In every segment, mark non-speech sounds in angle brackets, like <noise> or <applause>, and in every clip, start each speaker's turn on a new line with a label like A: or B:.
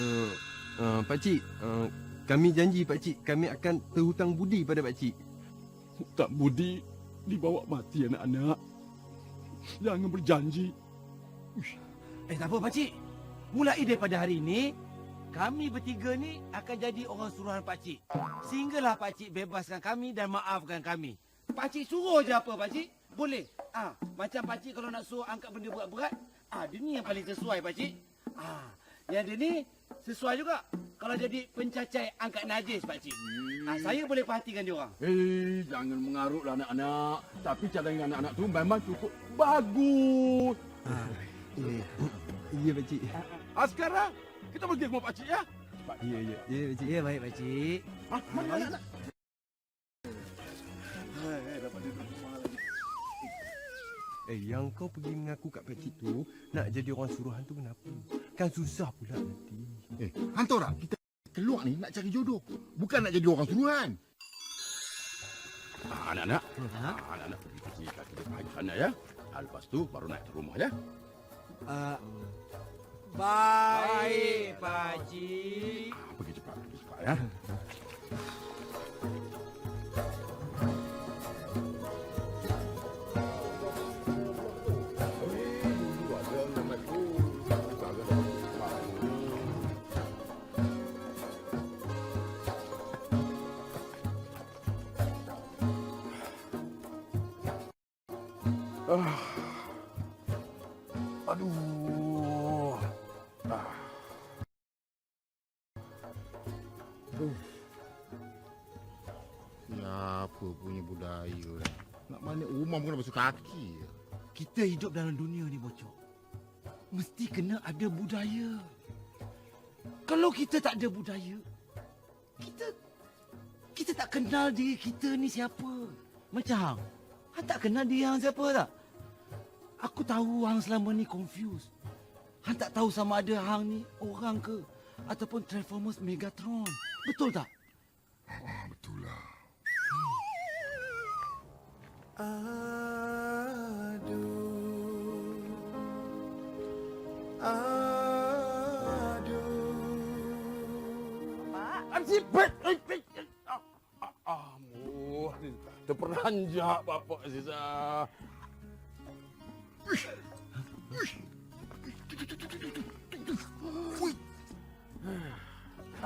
A: Uh, uh, Pakcik, uh, kami janji Pakcik kami akan terhutang budi pada Pakcik.
B: Hutang budi dibawa mati anak-anak. Jangan berjanji.
C: Eh tak apa pakcik. Mulai daripada hari ini kami bertiga ni akan jadi orang suruhan pakcik. Sehinggalah pakcik bebaskan kami dan maafkan kami. Pakcik suruh je apa pakcik? Boleh. Ah, macam pakcik kalau nak suruh angkat benda berat-berat, ah dia ni yang paling sesuai pakcik. Ah, yang dia ni sesuai juga kalau jadi pencacai angkat najis pakcik. Ah, saya boleh perhatikan dia orang.
B: Eh, jangan mengarutlah anak-anak. Tapi cadangan anak-anak tu memang cukup bagus.
A: Ya, ya Pakcik.
B: Ah, sekarang kita pergi ke rumah pakcik ya.
A: Ya, ya, ya Pakcik.
C: Ya baik pakcik.
B: Ah, mana anak-anak?
A: Eh, yang kau pergi mengaku kat Pakcik tu nak jadi orang suruhan tu kenapa? Kan susah pula nanti.
D: Eh, hantar tak? Kita keluar ni nak cari jodoh. Bukan nak jadi orang suruhan.
B: Ah, anak-anak.
C: Ha?
B: Ah, anak-anak pergi pergi kat kedai pahit sana ya. Ah, lepas tu baru naik ke rumah ya.
C: Uh, baik pakcik.
B: Ah, pergi cepat, pergi cepat ya.
D: Kena basuh kaki.
C: Kita hidup dalam dunia ni bocor. Mesti kena ada budaya. Kalau kita tak ada budaya, kita kita tak kenal diri kita ni siapa. Macam hang. Hang tak kenal diri hang siapa tak? Aku tahu hang selama ni confused. Hang tak tahu sama ada hang ni orang ke ataupun Transformers Megatron. Betul tak?
D: Ah, betul lah.
B: Eh, bet. Ah, ah, ah, Amuh. Terperanjak bapak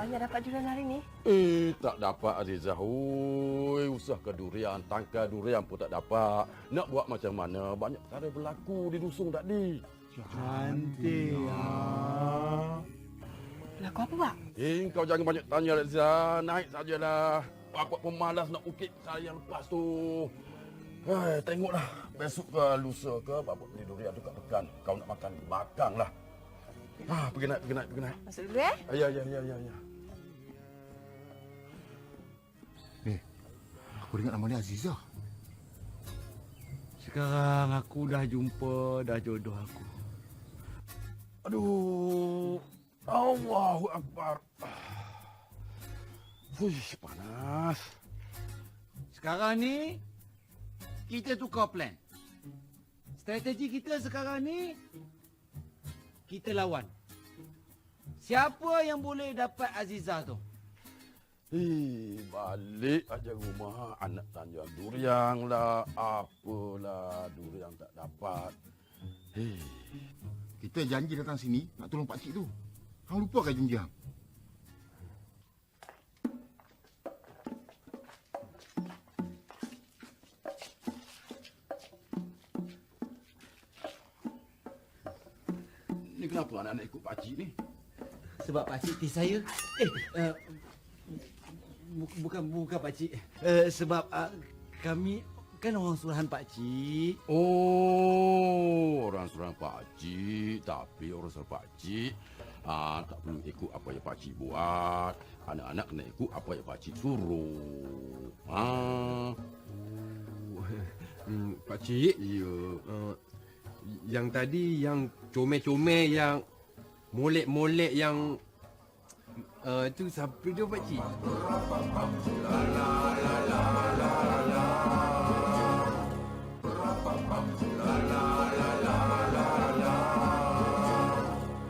E: Banyak dapat durian hari ni.
B: Eh, tak dapat Azizah. Oi, usah ke durian, tangkai durian pun tak dapat. Nak buat macam mana? Banyak perkara berlaku di dusun tadi.
C: Cantik.
E: Laku apa, Pak?
B: Eh, kau jangan banyak tanya, Azizah. Naik sajalah. Bapak pemalas nak ukit saya yang lepas tu. Eh, tengoklah. Besok ke lusa ke, bapak beli durian tu kat pekan. Kau nak makan, makanlah. Ah, pergi naik, pergi naik, pergi naik.
E: Masuk dulu, eh?
B: Ah, Ya, ya, ya, ya, ya.
D: Aku dengar nama dia Azizah.
C: Sekarang aku dah jumpa dah jodoh aku.
B: Aduh. Allahu Akbar. Fuish, panas.
C: Sekarang ni kita tukar plan. Strategi kita sekarang ni kita lawan. Siapa yang boleh dapat Azizah tu?
B: Eh, balik aja rumah. Anak tanya durian lah. Apalah durian tak dapat. Eh,
D: Kita janji datang sini nak tolong pakcik tu. Hang lupa ke janji hang?
B: ni kenapa anak-anak ikut pakcik ni?
C: Sebab pakcik tis saya. Eh, uh, bu- bukan bukan pakcik. Uh, sebab uh, kami kan orang suruhan pakcik.
B: Oh, orang surang pakcik. Tapi orang surang pakcik ah, tak perlu ikut apa yang pakcik buat. Anak-anak kena ikut apa yang pakcik suruh. Ah,
A: Hmm, Pakcik,
B: ya.
A: uh, yang tadi yang comel-comel yang molek-molek yang uh, tu siapa dia Pakcik?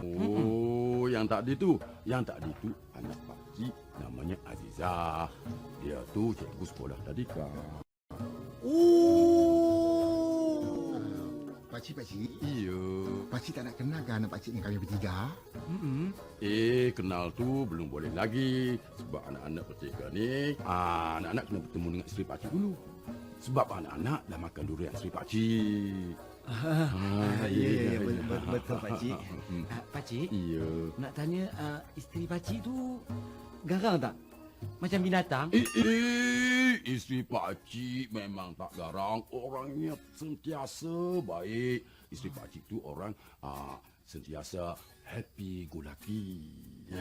B: Oh, Oh, yang tadi tu, yang tadi tu anak Pak Cik namanya Azizah. Dia tu cikgu sekolah tadika.
C: Oh.
D: Pakcik, pakcik.
B: Iya.
D: Pakcik tak nak kenal ke anak pakcik yang kami bertiga?
C: Mm-mm.
B: Eh, kenal tu belum boleh lagi. Sebab anak-anak bertiga ni, ah, anak-anak kena bertemu dengan isteri Pak Cik dulu. Sebab anak-anak dah makan durian isteri Pak Cik.
C: Ah, ya, ya, ya, betul, betul, betul pakcik. <laughs>
B: Hmm.
C: Ah, pakcik,
B: Iya.
C: nak tanya ah, isteri pakcik tu garang tak? Macam binatang?
B: Eh, eh, isteri Pak Cik memang tak garang. Orangnya sentiasa baik. Isteri Pak Cik tu orang ah, sentiasa happy go lucky. <laughs>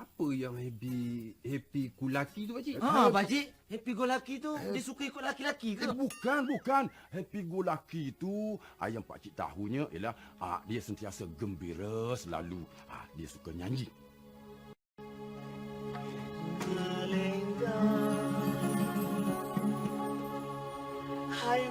A: Apa yang happy happy kulaki tu pakcik?
C: Ha, pakcik, happy go lucky tu dia suka ikut laki-laki ke?
B: Eh, bukan, bukan. Happy go lucky tu, ah, yang Pak Cik tahunya ialah ah, dia sentiasa gembira selalu. Ah, dia suka nyanyi.
F: Hai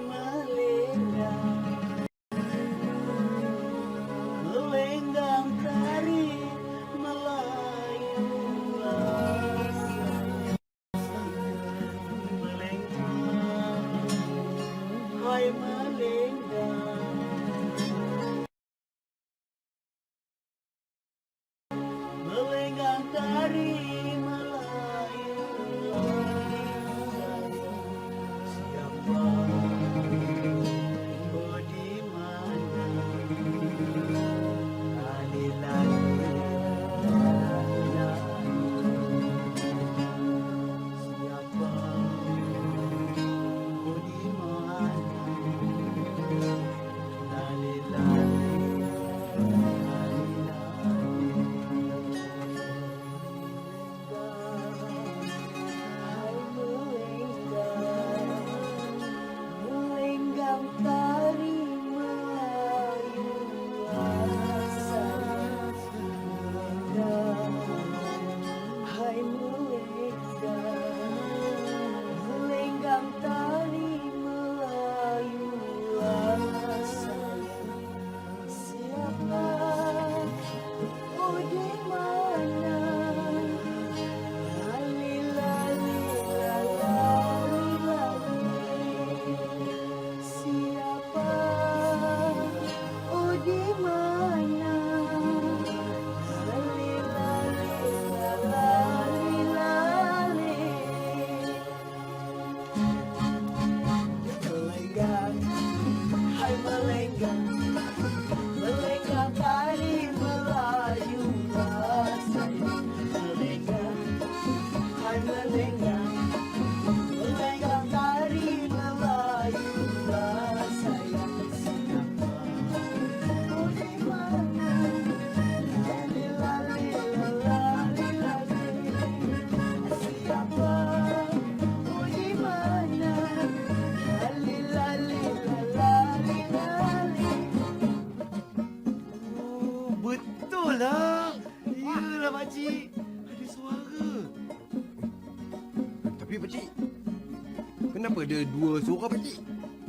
A: kenapa ada dua suara pakcik?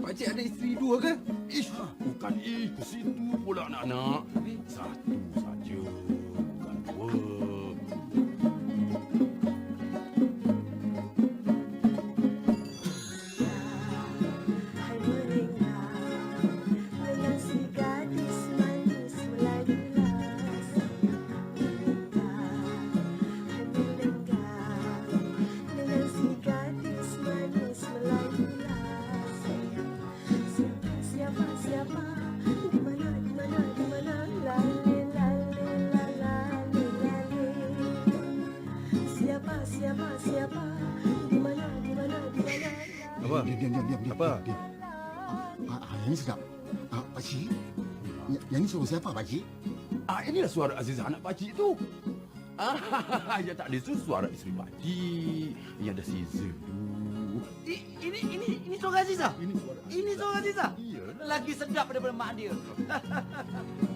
A: Pakcik ada isteri dua ke?
B: Ish, bukan ke situ pula anak-anak. Satu
D: diam, diam, diam. diam,
A: Apa?
D: Diam. Ah, ah, yang ni sedap. Ah, pakcik, yang, yang ni suruh siapa, pakcik?
B: Ah, inilah suara Azizah anak Pak Cik tu. Ah, <laughs> yang tak ada tu suara isteri Pak Cik. Yang ada Caesar tu.
C: I- Ini ini ini suara Aziza.
B: Ini suara
C: Ini suara Aziza.
B: Iya.
C: Lagi sedap daripada mak dia. <laughs>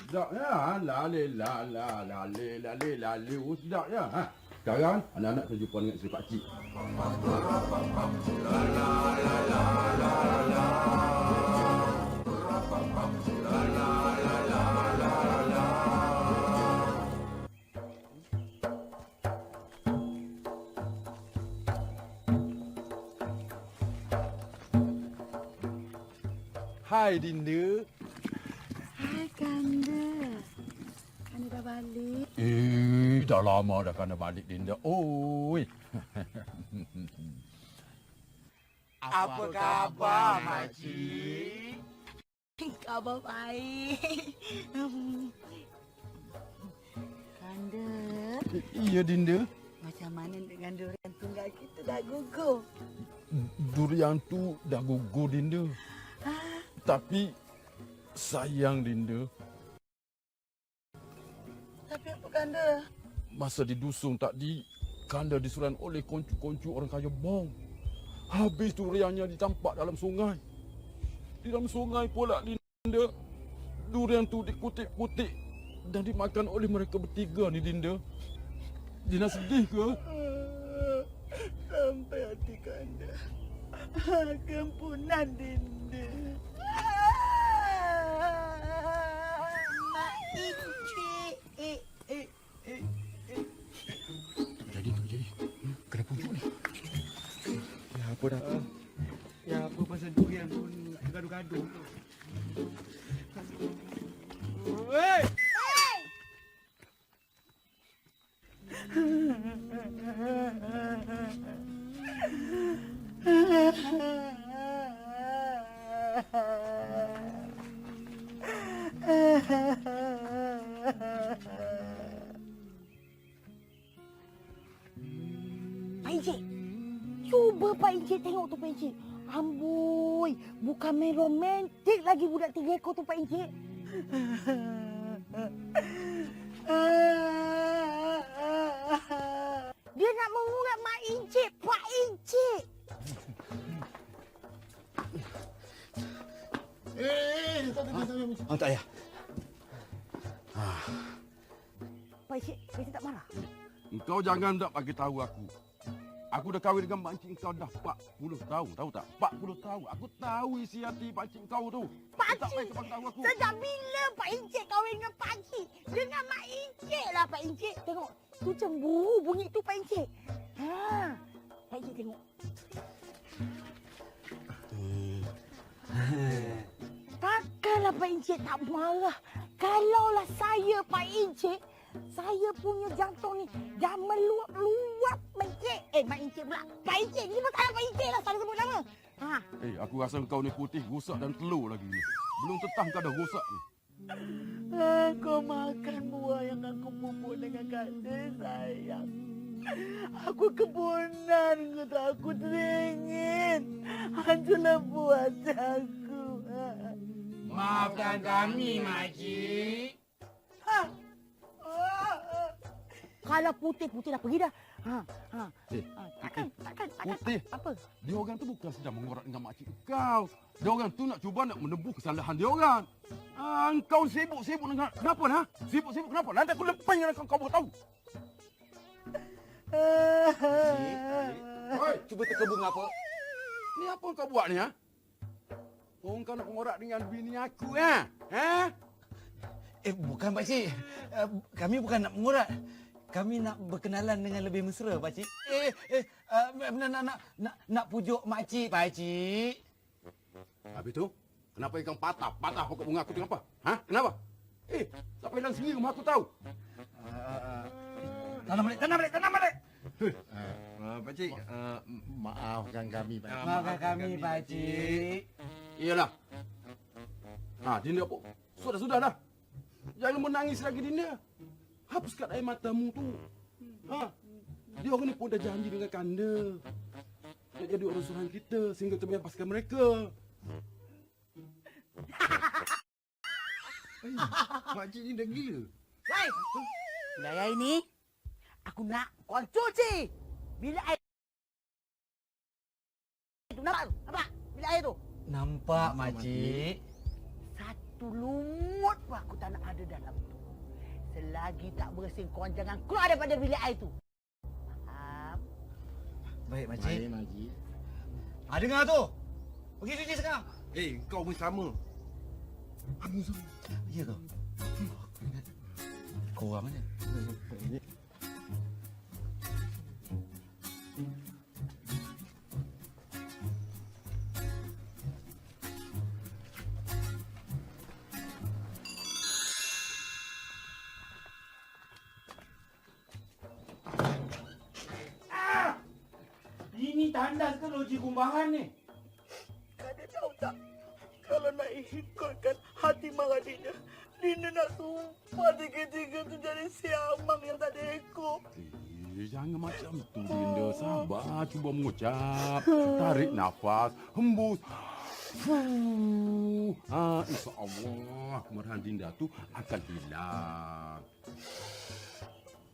B: Aduh, sedapnya. Ha? Lale, lala, lale, lale, lale. Oh, sedapnya. Ha? Sekarang, anak-anak saya jumpa dengan si pakcik. Hai, Dinda.
G: Kanda Kanda dah balik
B: Eh, dah lama dah kena balik, Dinda. Oi. <laughs>
C: Apa khabar, makcik?
G: Khabar baik Kanda
B: Iya, Dinda.
G: Macam mana dengan durian tunggal kita dah gugur
B: Durian tu dah gugur, Dinda. Tapi, sayang, Dinda.
G: Tapi apa Kanda
B: Masa di dusun tadi, Kanda disuruh oleh koncu-koncu orang kaya bong. Habis duriannya ditampak dalam sungai. Di dalam sungai pula, Dinda. Durian tu dikutik-kutik dan dimakan oleh mereka bertiga ni, Dinda. Dina sedih ke?
G: Sampai hati Kanda Kempunan Dinda
C: Apa dah? Ya apa pasal durian pun gaduh-gaduh tu.
G: Ekor tu Pak Encik. Dia nak mengurat Mak Encik, Pak Encik.
D: Eh, tak tak tak. tak.
C: Oh, tak payah.
G: Pak Encik, Pak Encik tak marah?
B: Engkau jangan tak bagi tahu aku. Aku dah kahwin dengan mak cik kau dah 40 tahun, tahu tak? 40 tahun. Aku tahu isi hati pak cik kau tu.
G: Pak
B: Tak
G: Cik,
B: payah kau bagi tahu aku.
G: sejak bila Pak Encik kahwin dengan Pak Cik? Dengan Mak Encik lah Pak Encik. Tengok, tu cemburu bunyi tu Pak Encik. Ha, Pak Encik tengok. Takkanlah Pak Encik tak marah. Kalaulah saya Pak Encik, saya punya jantung ni dah meluap-luap Mak Encik. Eh, Mak Encik pula. Pak Encik, ni pun tak Pak Encik lah. Salah sebut nama. Ha,
B: Eh, aku rasa kau ni putih, rosak dan telur lagi ni. Belum tetap kau dah rosak ni.
G: Aku makan buah yang aku pupuk dengan kasih sayang. Aku kebunan, kata aku teringin. Hancurlah buat aku.
C: Maafkan kami, makcik.
G: Kalau putih, putih dah pergi dah. Ha, ha.
B: Eh,
G: ha. Takkan, takkan, takkan.
B: Putih.
G: Apa?
B: Dia orang tu bukan sedang mengorak dengan makcik kau. Dia orang tu nak cuba nak menebus kesalahan dia orang. Ah, kau sibuk-sibuk dengan... Kenapa, ha? Sibuk-sibuk kenapa? Nanti aku lepas dengan kau, kau baru tahu. <laughs>
C: Oi, cuba teka bunga apa?
B: Ni apa kau buat ni, ha? Oh, kau nak mengorak dengan bini aku, ha? Ha?
C: Eh, bukan, Pakcik. Uh, kami bukan nak mengurat. Kami nak berkenalan dengan lebih mesra, Pakcik. Eh, eh, uh, nak, nak, nak, nak, nak pujuk makcik, Pakcik.
B: Habis tu, kenapa ikan patah? Patah pokok bunga aku tu kenapa? Ha? Kenapa? Eh, tak payah hilang sendiri rumah aku tahu.
C: Uh, tanam balik, tanam balik, tanam balik.
A: Uh, Pakcik, uh,
D: Maafkan kami, Pak.
A: Ah,
C: Maafkan kami, Pakcik.
B: Iyalah. Ha, Dinda apa? Sudah-sudah dah. Jangan menangis lagi, Dinda. Hapuskan air matamu tu. Ha? Dia orang ni pun dah janji dengan kanda. Nak jadi orang suruhan kita sehingga kita bebaskan mereka. <laughs>
A: eh, Pakcik ni dah gila.
G: Mulai hari ni, aku nak kau cuci. Bila air tu nampak tu? Nampak? Bila air tu?
C: Nampak, makcik.
G: Satu lumut pun aku tak nak ada dalam tu. Selagi tak bersih, kau jangan keluar daripada bilik air tu. Faham?
C: Baik,
D: Baik,
C: makcik.
D: Makcik.
C: Ah, dengar tu. Pergi cuci sekarang.
A: Eh, kau pun sama.
C: Ya ke? Aku ingat. Kau orang mana? Ini tandas ke loji kumbahan ni?
G: Kau tahu tak? Kalau nak ikutkan hati marah Dina, Dina nak sumpah tiga-tiga tu jadi siamang yang tak ada ekor.
B: Eh, jangan macam tu, Dinda. Sabar, cuba mengucap. Tarik nafas, hembus. Fuh. Ha, InsyaAllah, kemarahan Dinda tu akan hilang.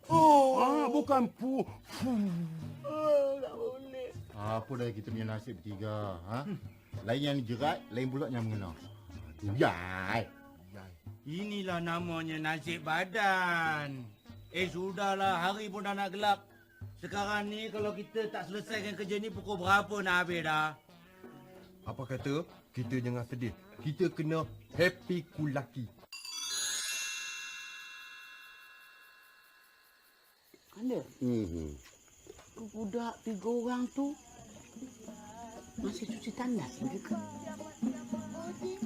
B: Oh, ah, bukan pu. Fuh.
G: Oh, tak boleh.
D: Apa dah kita punya nasib bertiga, ha? Lain yang jerat, lain pula yang mengena. Tuyai.
C: Inilah namanya nasib badan. Eh sudahlah, hari pun dah nak gelap. Sekarang ni kalau kita tak selesaikan kerja ni pukul berapa nak habis dah?
A: Apa kata? Kita jangan sedih. Kita kena happy kulaki.
G: Anda,
D: Hmm.
G: Budak tiga orang tu masih cuci tandas mereka.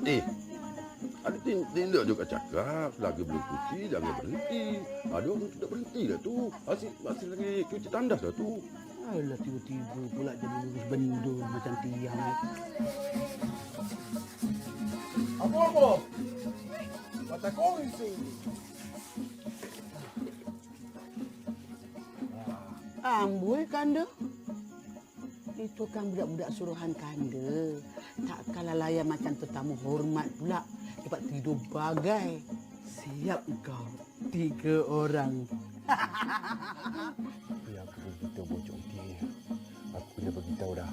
B: Eh, ada tin- tindak juga cakap, selagi belum cuci, jangan berhenti. Ada orang tidak berhenti dah tu. Masih, masih lagi cuci tandas dah tu.
G: Alah tiba-tiba pula jadi lurus bendul macam tiang ni.
B: Apa-apa? Mata kongsi.
G: Ambul kanda. Itu kan budak-budak suruhan kanda. Tak kalah layan macam tetamu hormat pula. Dapat tidur bagai. Siap kau. Tiga orang.
B: Biar <laughs> aku beritahu bocok dia. Aku dah beritahu dah.